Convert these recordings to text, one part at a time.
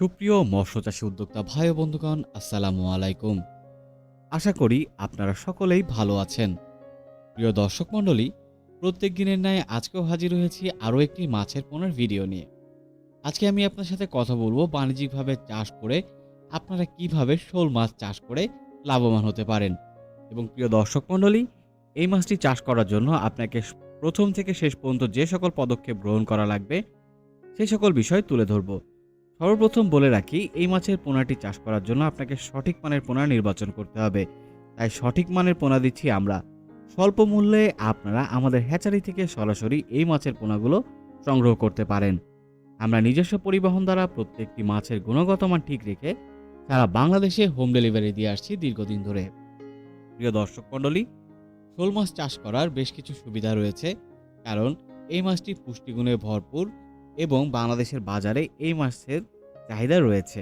সুপ্রিয় মৎস্য চাষী উদ্যোক্তা ভাই ও বন্ধুগণ, আসসালামু আলাইকুম। আশা করি আপনারা সকলেই ভালো আছেন। প্রিয় দর্শক মণ্ডলী, প্রত্যেক দিনের ন্যায় আজকেও হাজির হয়েছি আরও একটি মাছের পোনার ভিডিও নিয়ে। আজকে আমি আপনার সাথে কথা বলব বাণিজ্যিকভাবে চাষ করে আপনারা কীভাবে শোল মাছ চাষ করে লাভবান হতে পারেন। এবং প্রিয় দর্শক মণ্ডলী, এই মাছটি চাষ করার জন্য আপনাকে প্রথম থেকে শেষ পর্যন্ত যে সকল পদক্ষেপ গ্রহণ করা লাগবে, সেই সকল বিষয় তুলে ধরবো। সর্বপ্রথম বলে রাখি, এই মাছের পোনাটি চাষ করার জন্য আপনাকে সঠিক মানের পোনা নির্বাচন করতে হবে। তাই সঠিক মানের পোনা দিচ্ছি আমরা। স্বল্প মূল্যে আপনারা আমাদের হ্যাচারি থেকে সরাসরি এই মাছের পোনাগুলো সংগ্রহ করতে পারেন। আমরা নিজস্ব পরিবহন দ্বারা প্রত্যেকটি মাছের গুণগত মান ঠিক রেখে সারা বাংলাদেশে হোম ডেলিভারি দিয়ে আসছি দীর্ঘদিন ধরে। প্রিয় দর্শক মণ্ডলী, শোল মাছ চাষ করার বেশ কিছু সুবিধা রয়েছে। কারণ এই মাছটি পুষ্টিগুণে ভরপুর এবং বাংলাদেশের বাজারে এই মাছের চাহিদা রয়েছে।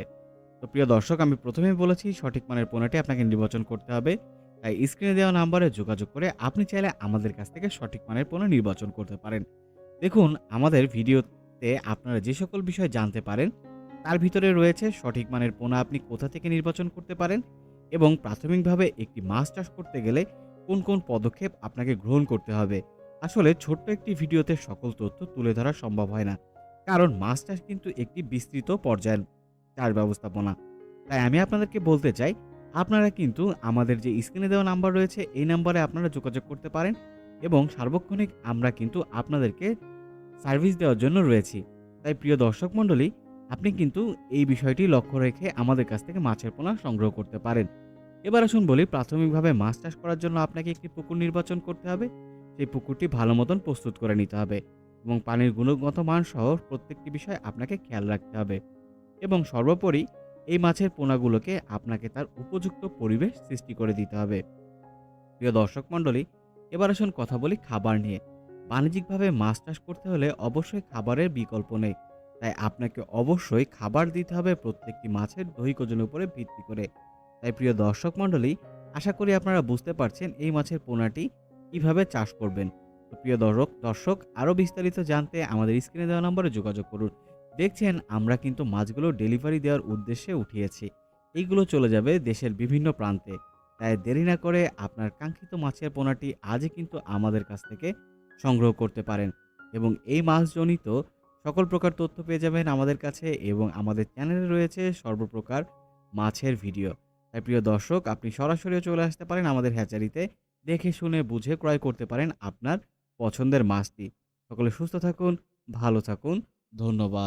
তো প্রিয় দর্শক, আমি প্রথমেই বলেছি, সঠিক মানের পণ্যটি আপনাকে নির্বাচন করতে হবে। তাই স্ক্রিনে দেওয়া নাম্বারে যোগাযোগ করে আপনি চাইলে আমাদের কাছ থেকে সঠিক মানের পণ্য নির্বাচন করতে পারেন। দেখুন, আমাদের ভিডিওতে আপনারা যে সকল বিষয় জানতে পারেন, তার ভিতরে রয়েছে সঠিক মানের পোনা আপনি কোথা থেকে নির্বাচন করতে পারেন এবং প্রাথমিকভাবে একটি মাছ চাষ করতে গেলে কোন কোন পদক্ষেপ আপনাকে গ্রহণ করতে হবে। আসলে ছোট্ট একটি ভিডিওতে সকল তথ্য তুলে ধরা সম্ভব হয় না। কারণ মাছ চাষ কিন্তু একটি বিস্তৃত পর্যায়ের চাষ ব্যবস্থাপনা। তাই আমি আপনাদেরকে বলতে চাই, আপনারা কিন্তু আমাদের যে স্ক্রিনে দেওয়া নাম্বার রয়েছে, এই নাম্বারে আপনারা যোগাযোগ করতে পারেন এবং সার্বক্ষণিক আমরা কিন্তু আপনাদেরকে সার্ভিস দেওয়ার জন্য রয়েছি। তাই প্রিয় দর্শক মণ্ডলী, আপনি কিন্তু এই বিষয়টি লক্ষ্য রেখে আমাদের কাছ থেকে মাছের পোনা সংগ্রহ করতে পারেন। এবার আসুন বলি, প্রাথমিকভাবে মাছ চাষ করার জন্য আপনাকে একটি পুকুর নির্বাচন করতে হবে। সেই পুকুরটি ভালো মতন প্রস্তুত করে নিতে হবে। এবং পানির গুণগত মান সহ প্রত্যেকটি বিষয় আপনাকে খেয়াল রাখতে হবে এবং সর্বোপরি এই মাছের পোনাগুলোকে আপনাকে তার উপযুক্ত পরিবেশ সৃষ্টি করে দিতে হবে। প্রিয় দর্শক মণ্ডলী, এবার আসুন কথা বলি খাবার নিয়ে। বাণিজ্যিকভাবে মাছ চাষ করতে হলে অবশ্যই খাবারের বিকল্প নেই। তাই আপনাকে অবশ্যই খাবার দিতে হবে প্রত্যেকটি মাছের দৈহিক ওজনের উপরে ভিত্তি করে। তাই প্রিয় দর্শক মণ্ডলী, আশা করি আপনারা বুঝতে পারছেন এই মাছের পোনাটি কীভাবে চাষ করবেন। তো প্রিয় দর্শক দর্শক, আরও বিস্তারিত জানতে আমাদের স্ক্রিনে দেওয়া নম্বরে যোগাযোগ করুন। দেখছেন, আমরা কিন্তু মাছগুলো ডেলিভারি দেওয়ার উদ্দেশ্যে উঠিয়েছি। এইগুলো চলে যাবে দেশের বিভিন্ন প্রান্তে। তাই দেরি না করে আপনার কাঙ্ক্ষিত মাছের পোনাটি আজই কিন্তু আমাদের কাছ থেকে সংগ্রহ করতে পারেন এবং এই মাছজনিত সকল প্রকার তথ্য পেয়ে যাবেন আমাদের কাছে এবং আমাদের চ্যানেলে রয়েছে সর্বপ্রকার মাছের ভিডিও। তাই প্রিয় দর্শক, আপনি সরাসরিও চলে আসতে পারেন আমাদের হ্যাচারিতে। দেখে শুনে বুঝে ক্রয় করতে পারেন আপনার পছন্দের মাছটি। সকলে সুস্থ থাকুন ভালো থাকুন। ধন্যবাদ।